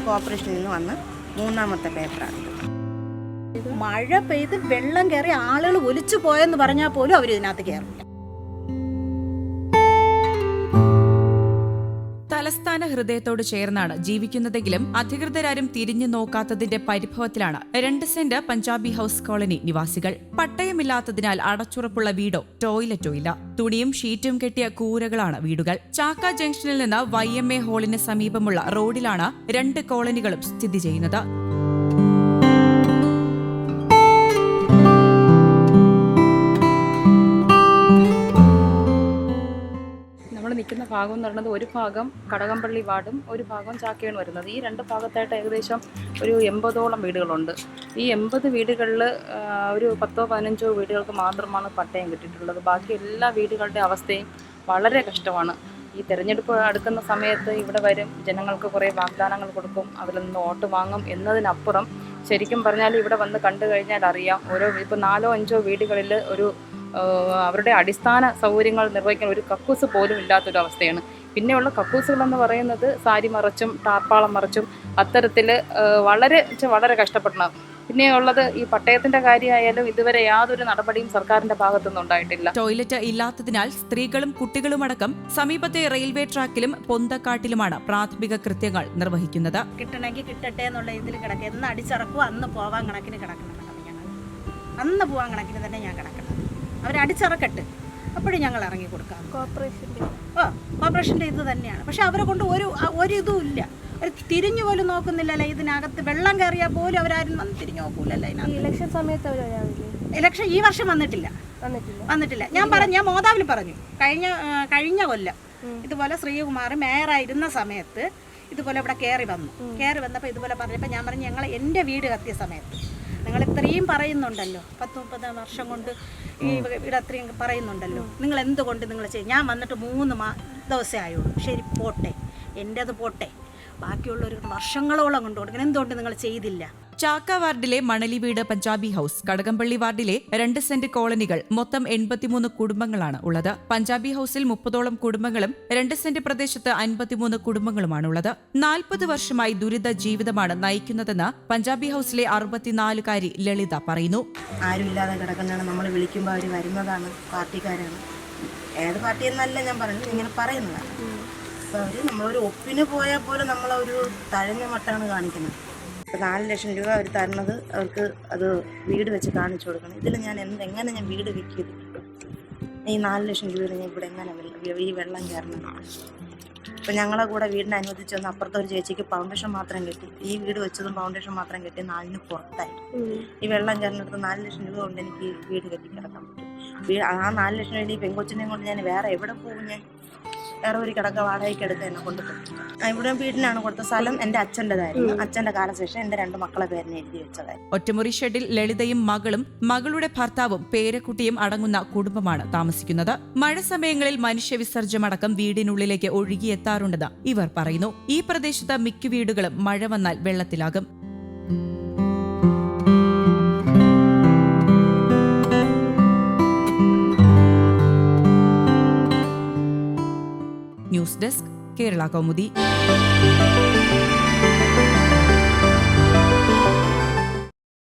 കോർപ്പറേഷനിൽ നിന്ന് വന്ന മൂന്നാമത്തെ പേപ്പറാണ് മഴ പെയ്ത് വെള്ളം കയറി ആളുകൾ ഒലിച്ചു പോയെന്ന് പറഞ്ഞാൽ പോലും അവർ ഇതിനകത്ത് കയറില്ല തലസ്ഥാന ഹൃദയത്തോട് ചേർന്നാണ് ജീവിക്കുന്നതെങ്കിലും അധികൃതരാരും തിരിഞ്ഞു നോക്കാത്തതിന്റെ പരിഭവത്തിലാണ് രണ്ട് സെന്റ് പഞ്ചാബി ഹൌസ് കോളനി നിവാസികൾ. പട്ടയമില്ലാത്തതിനാൽ അടച്ചുറപ്പുള്ള വീടോ ടോയ്ലറ്റോ ഇല്ല. തുണിയും ഷീറ്റും കെട്ടിയ കൂരകളാണ് വീടുകൾ. ചാക്ക ജംഗ്ഷനിൽ നിന്ന് വൈ എം എ ഹാളിന് സമീപമുള്ള റോഡിലാണ് രണ്ട് കോളനികളും സ്ഥിതി ചെയ്യുന്നത്. നിൽക്കുന്ന ഭാഗം എന്ന് പറയുന്നത് ഒരു ഭാഗം കടകംപള്ളി വാർഡും ഒരു ഭാഗം ചാക്കയാണ് വരുന്നത്. ഈ രണ്ട് ഭാഗത്തായിട്ട് ഏകദേശം ഒരു എൺപതോളം വീടുകളുണ്ട്. ഈ എൺപത് വീടുകളിൽ ഒരു പത്തോ പതിനഞ്ചോ വീടുകൾക്ക് മാത്രമാണ് പട്ടയം കിട്ടിയിട്ടുള്ളത്. ബാക്കി എല്ലാ വീടുകളുടെ അവസ്ഥയും വളരെ കഷ്ടമാണ്. ഈ തെരഞ്ഞെടുപ്പ് അടുക്കുന്ന സമയത്ത് ഇവിടെ വരും ജനങ്ങൾക്ക് കുറേ വാഗ്ദാനങ്ങൾ കൊടുക്കും അതിൽ നിന്ന് വോട്ട് വാങ്ങും എന്നതിനപ്പുറം ശരിക്കും പറഞ്ഞാൽ ഇവിടെ വന്ന് കണ്ടു കഴിഞ്ഞാൽ അറിയാം. ഓരോ ഇപ്പോൾ നാലോ അഞ്ചോ വീടുകളിൽ ഒരു അവരുടെ അടിസ്ഥാന സൗകര്യങ്ങൾ നിർവഹിക്കാൻ ഒരു കക്കൂസ് പോലും ഇല്ലാത്തൊരു അവസ്ഥയാണ് പിന്നെയുള്ള കക്കൂസുകളെന്ന് പറയുന്നത് സാരി മറച്ചും ടാർപ്പാളം മറച്ചും അത്തരത്തിൽ വളരെ വളരെ കഷ്ടപ്പെടണം. പിന്നെ ഉള്ളത് ഈ പട്ടയത്തിന്റെ കാര്യമായാലും ഇതുവരെ യാതൊരു നടപടിയും സർക്കാരിന്റെ ഭാഗത്തുനിന്ന് ഉണ്ടായിട്ടില്ല. ടോയ്ലറ്റ് ഇല്ലാത്തതിനാൽ സ്ത്രീകളും കുട്ടികളുമടക്കം സമീപത്തെ റെയിൽവേ ട്രാക്കിലും പൊന്തക്കാട്ടിലുമാണ് പ്രാഥമിക കൃത്യങ്ങൾ നിർവഹിക്കുന്നത്. കിട്ടണമെങ്കിൽ കിട്ടട്ടെ എന്നുള്ള ഇതിൽ കിടക്കുക. എന്ന് അടിച്ചറക്കും അന്ന് പോവാൻ കണക്കിന് കിടക്കണം. അന്ന് പോവാൻ കണക്കിന് തന്നെ ഞാൻ കിടക്കണം അവരടിച്ചിറക്കട്ട് അപ്പോഴും ഞങ്ങൾ ഇറങ്ങി കൊടുക്കാം. കോർപ്പറേഷന്റെ. ഓ കോർപ്പറേഷന്റെ ഇത് തന്നെയാണ്. പക്ഷെ അവരെ കൊണ്ട് ഒരു ഒരു ഇതും ഇല്ല. അവർ തിരിഞ്ഞു പോലും നോക്കുന്നില്ലല്ലോ ഇതിനകത്ത്. വെള്ളം കയറിയാൽ പോലും അവരാരും വന്ന് തിരിഞ്ഞു നോക്കൂലല്ലോ ഇതിനകത്ത്. ഇലക്ഷൻ സമയത്ത് അവർ ഇലക്ഷൻ ഈ വർഷം വന്നിട്ടില്ല. വന്നിട്ടില്ല. വന്നിട്ടില്ല. ഞാൻ പറഞ്ഞു ഞാൻ മോതാവിൽ പറഞ്ഞു. കഴിഞ്ഞ കഴിഞ്ഞ കൊല്ലം ഇതുപോലെ ശ്രീകുമാർ മേയറായിരുന്ന സമയത്ത് ഇതുപോലെ ഇവിടെ കയറി വന്നു. കയറി വന്നപ്പോൾ ഇതുപോലെ പറഞ്ഞപ്പോൾ ഞാൻ പറഞ്ഞു ഞങ്ങൾ എന്റെ വീട് കത്തിയ സമയത്ത് നിങ്ങൾ ഇത്രയും പറയുന്നുണ്ടല്ലോ. പത്ത് മുപ്പത് വർഷം കൊണ്ട് ഈ ഇവിടെ അത്രയും പറയുന്നുണ്ടല്ലോ. നിങ്ങൾ എന്തുകൊണ്ട് നിങ്ങൾ ചെയ്യും? ഞാൻ വന്നിട്ട് മൂന്ന് മാ ദിവസമേ ആയുള്ളൂ. ശരി പോട്ടെ. എന്റേത് പോട്ടെ. ബാക്കിയുള്ളവർ വർഷങ്ങളോളം കൊണ്ട് കൊടുക്കണം. എന്തുകൊണ്ട് നിങ്ങൾ ചെയ്തില്ല? ചാക്ക വാർഡിലെ മണലി വീട് പഞ്ചാബി ഹൌസ്. കടകംപള്ളി വാർഡിലെ രണ്ട് സെന്റ് കോളനികൾ മൊത്തം എൺപത്തിമൂന്ന് കുടുംബങ്ങളാണ് ഉള്ളത്. പഞ്ചാബി ഹൌസിൽ മുപ്പതോളം കുടുംബങ്ങളും രണ്ട് സെന്റ് പ്രദേശത്ത് അൻപത്തിമൂന്ന് കുടുംബങ്ങളുമാണുള്ളത് നാൽപ്പത് വർഷമായി ദുരിത ജീവിതമാണ് നയിക്കുന്നതെന്ന് പഞ്ചാബി ഹൌസിലെ അറുപത്തിനാലുകാരി ലളിത പറയുന്നു. ആരുമില്ലാതെ കിടക്കുന്നതാണ്. നമ്മൾ വിളിക്കുമ്പോൾ അവർ വരുന്നതാണ്. പാർട്ടിക്കാരാണ്. ഏത് പാർട്ടി എന്നല്ല ഞാൻ പറഞ്ഞു ഇങ്ങനെ പറയുന്നതാണ്. അപ്പോൾ അവർ നമ്മളൊരു ഒപ്പിന് പോയാൽ പോലും നമ്മളൊരു തഴഞ്ഞ മട്ടാണ് കാണിക്കുന്നത്. ഇപ്പോൾ നാല് ലക്ഷം രൂപ അവർ തരണത് അവർക്ക് അത് വീട് വെച്ച് കാണിച്ചു കൊടുക്കണം. ഇതിൽ ഞാൻ എന്ത് എങ്ങനെ ഞാൻ വീട് വിൽക്കിയത് ഈ നാല് ലക്ഷം രൂപയിൽ ഞാൻ ഇവിടെ എങ്ങനെ ഈ വെള്ളം കയറണം? ഇപ്പം ഞങ്ങളെ കൂടെ വീടിനെ അനുവദിച്ച് വന്ന അപ്പുറത്തെ ഒരു ചേച്ചിക്ക് ഫൗണ്ടേഷൻ മാത്രം കിട്ടി ഈ വീട് വെച്ചതും ഫൗണ്ടേഷൻ മാത്രം കിട്ടി നാലിന് പുറത്തായി. ഈ വെള്ളം കയറിനടുത്ത് നാല് ലക്ഷം രൂപ കൊണ്ട് എനിക്ക് വീട് വീട് കെട്ടിക്കിടക്കാൻ പറ്റും. ആ നാല് ലക്ഷം രൂപ ഈ പെങ്കൊച്ചിനെയും കൊണ്ട് ഞാൻ വേറെ എവിടെ പോകും ഞാൻ? വേറെ ഒരു കിടക്ക വാടകയ്ക്ക് എടുത്ത് എന്നെ കൊണ്ട് ഇവിടെ വീടിനാണ് കൊടുത്ത സ്ഥലം എന്റെ അച്ഛന്റെതായിരുന്നു. അച്ഛന്റെ കാലശേഷം എന്റെ രണ്ട് മക്കളെ പേരിനെ എഴുതി വെച്ചതായിരുന്നു. ഒറ്റമുറി ഷെഡിൽ ലളിതയും മകളും മകളുടെ ഭർത്താവും പേരക്കുട്ടിയും അടങ്ങുന്ന കുടുംബമാണ് താമസിക്കുന്നത്. മഴ സമയങ്ങളിൽ മനുഷ്യവിസർജമടക്കം വീടിനുള്ളിലേക്ക് ഒഴുകിയെത്താറുണ്ടെന്ന് ഇവർ പറയുന്നു. ഈ പ്രദേശത്ത് മിക്ക വീടുകളും മഴ വന്നാൽ വെള്ളത്തിലാകും. കേരള കൗമുദി.